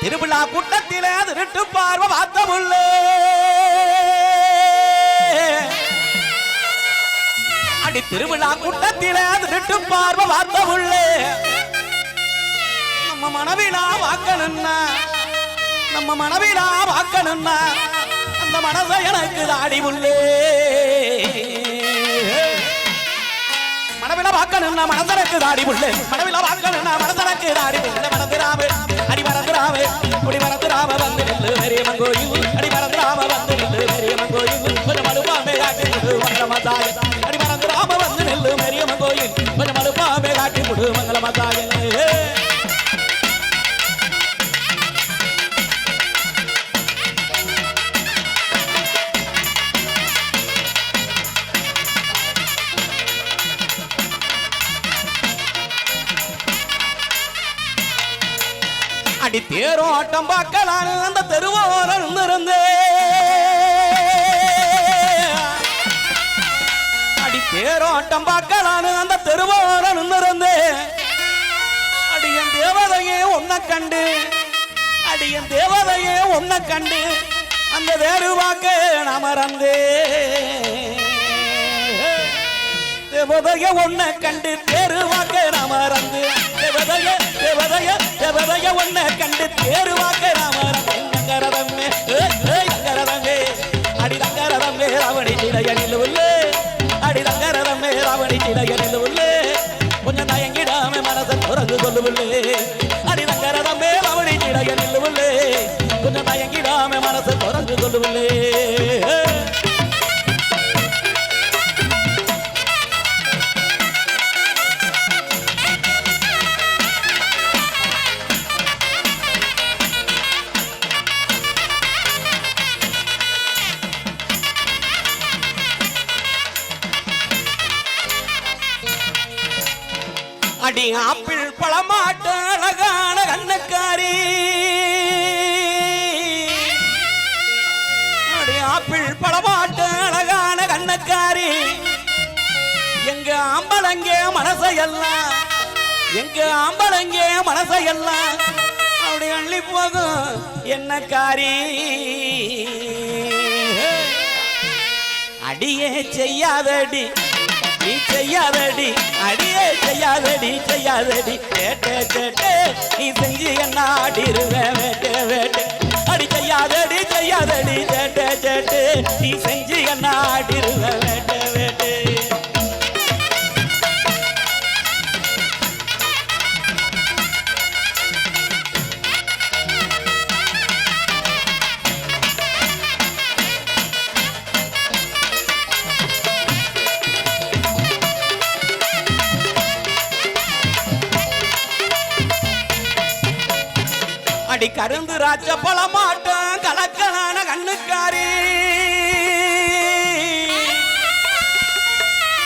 திருவிழா கூட்டத்திலே திருட்டு பார்வை பார்த்த அடி திருவிழா கூட்டத்திலே திருட்டு பார்வை பார்த்த நம்ம மனவிழா வாக்கணும்னா நம்ம மனவிழா வாக்கணும்னா அந்த மனசை எனக்கு தாடி உள்ளே மனவில வாக்கணும்னா மனசரக்கு தாடி புள்ளே மனவில வாக்கணும்னா மனசரக்கு தாடி புள்ளே மறந்துடாம அடி மறந்துடாம குடி மறந்துடாம வந்து நில்லு பெரிய மங்கோயில் அடி தேரோட்டம் ஆட்டம் அந்த தெருவோரம் இருந்தே அடி தேரோட்டம் ஆட்டம் அந்த தெருவோரம் இருந்தே அடி என் தேவதையே ஒன்ன கண்டு. அடி என் தேவதையே ஒன்ன கண்டு. அந்த தேருவாக்க வாக்க நான் மறந்தே. தேவதைய கண்டு தேருவாக்க வாக்க மறந்து. தேவதைய தேவதைய தேவதைய ஒன்ன கண்டு தேரு அடி ஆப்பிள் பழமாட்ட அழகான கண்ணக்காரி. அடி ஆப்பிள் பழமாட்ட அழகான கண்ணக்காரி. எங்க ஆம்பளங்க மனசையெல்லாம் எங்க ஆம்பளங்க மனசையெல்லாம் அப்படி அள்ளி போகும். என்ன காரி? அடியே செய்யாதடி. நீ செய்யாதடி அடியே செய்யாதடி செய்யாதடி. கேட்டே கேட்டே நீ செஞ்சு என்ன ஆடிருவேன் வேட்டே வேட்டே. அடி செய்யாதடி செய்யாதடி. கேட்டே கேட்டே நீ செஞ்சு என்ன ஆடிருவேன் அடி கருந்து ராஜ பழமாட்டம் கலக்கலான கண்ணுக்காரி.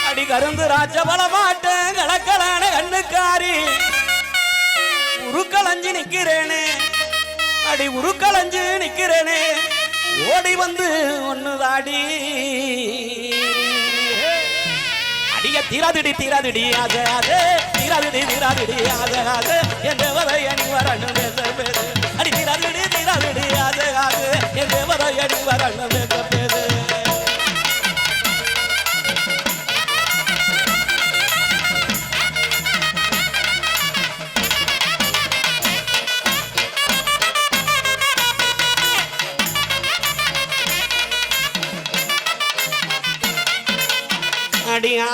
அடி கருந்து ராஜ பழமாட்டம் கலக்கலான கண்ணுக்காரி. உருக்களஞ்சு நிக்கிறேனே. அடி உருக்களஞ்சு நிக்கிறேனே. ஓடி வந்து ஒண்ணுதாடி. அடிய தீராதுடி தீராதுடி ஆக ஆக. தீராதுடி தீராதுடி ஆக ஆக. என் தேவதை அணி வரணும்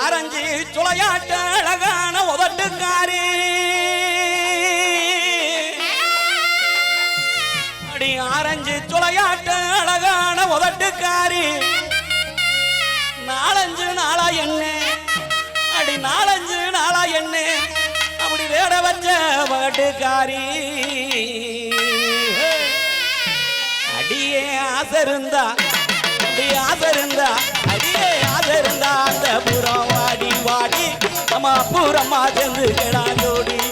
அடி ஆரஞ்சு சுளையாட்ட அழகான உதட்டுக்காரி. அடி ஆரஞ்சு சுளையாட்ட அழகான உதட்டுக்காரி. நாலஞ்சு நாளா என்ன அடி நாலஞ்சு நாளா என்ன அப்படி வேட வச்ச வட்டுக்காரி அடியே ஆசை இருந்தா அடி ஆசை இருந்தா அடியே தூரமா புறமா சேர்ந்து கிடா ஜோடி.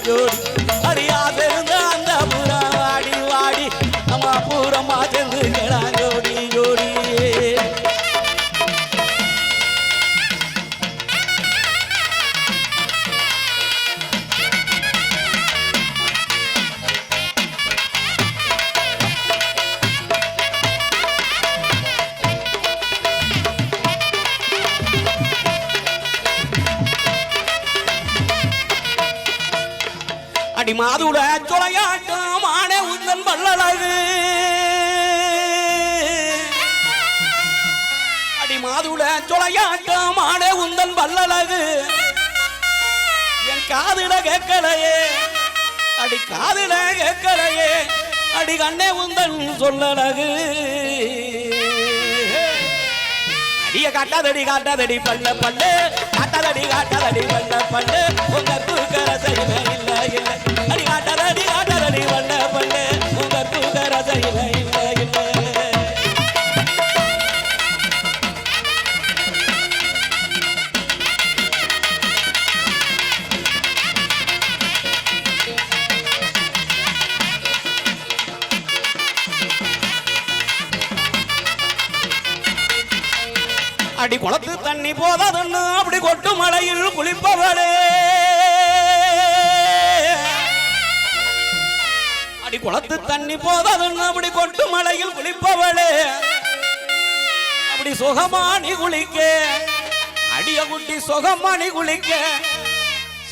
அடி மாதுட சொலையாட்டம் ஆனே உந்தன் வள்ளலகு. அடி மாதுட சொலையாட்டம் ஆனே உந்தன் வள்ளலகு. என் காதுல கேட்கலையே அடி காதுல கேட்கலையே அடி கண்ணே உந்தன் சொல்லழகு அடிய காட்டாதடி காட்டாதடி பல்ல பல்லு. காட்டாதடி காட்டாதடி பல்ல பல்லு. உங்க தூக்கர செய்யல அடி குளத்து தண்ணி போதாதுன்னு அப்படி கொட்டு மலையில் குளிப்பவளே. அடி குளத்து தண்ணி போதாதுன்னு அப்படி கொட்டு மலையில் குளிப்பவளே. அப்படி சுகமானி குளிக்க அடிய குட்டி சுகமானி குளிக்க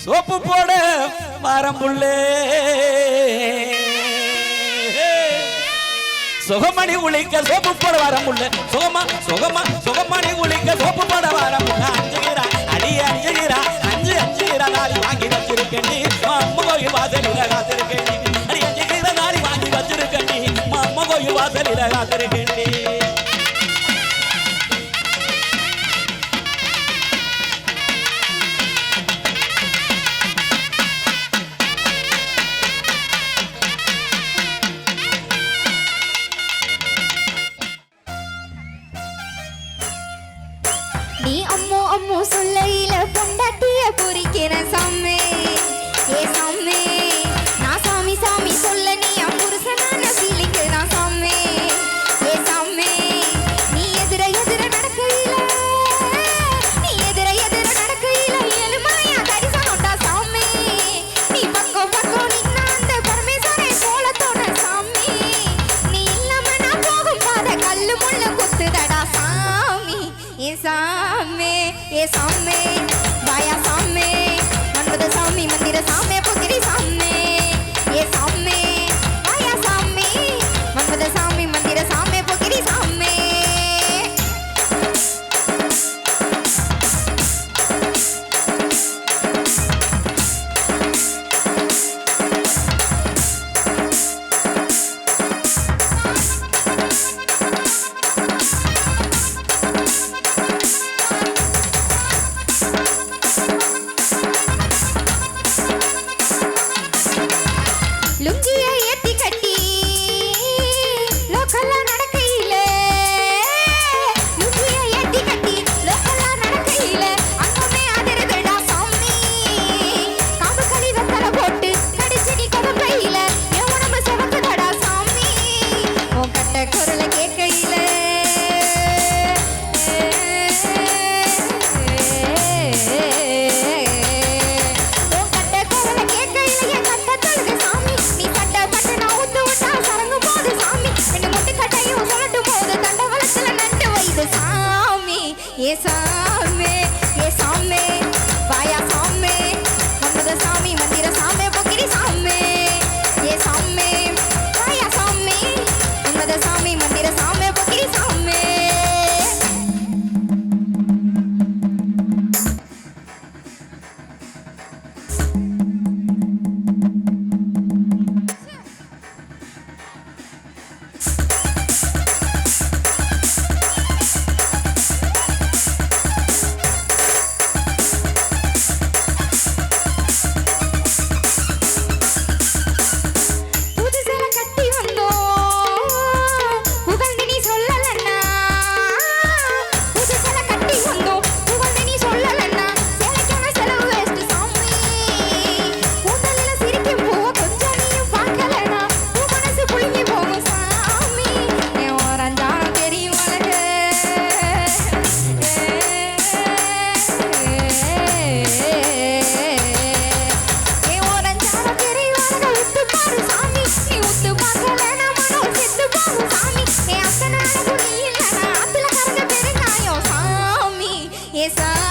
சோப்பு போட மரம்புள்ளே சுகமணி உளிக்க சோப்பு போட வரமுள்ள சுகமா சுகமா சுகமணி உளிக்க சோப்பு போட வரமுள்ள அஞ்சுகிறா அடி அஞ்சுகிறா அஞ்சு அஞ்சுகிறா நாளை வாங்கி வச்சிருக்கேன் அம்மா கோயில் வாசல் காத்திருக்கேன் வாசலில நீ அம்மோ அம்மோ சொல்லையில பொண்டாட்டிய புரிக்கிற சாமி. ஏ சாமி நான் சாமி சாமி சொல்ல நீ சாமி ஏ அத்தனை அழகு நீ இல்லனா பெருங்காயம். சாமி ஏ சாமி ஏ சாமி.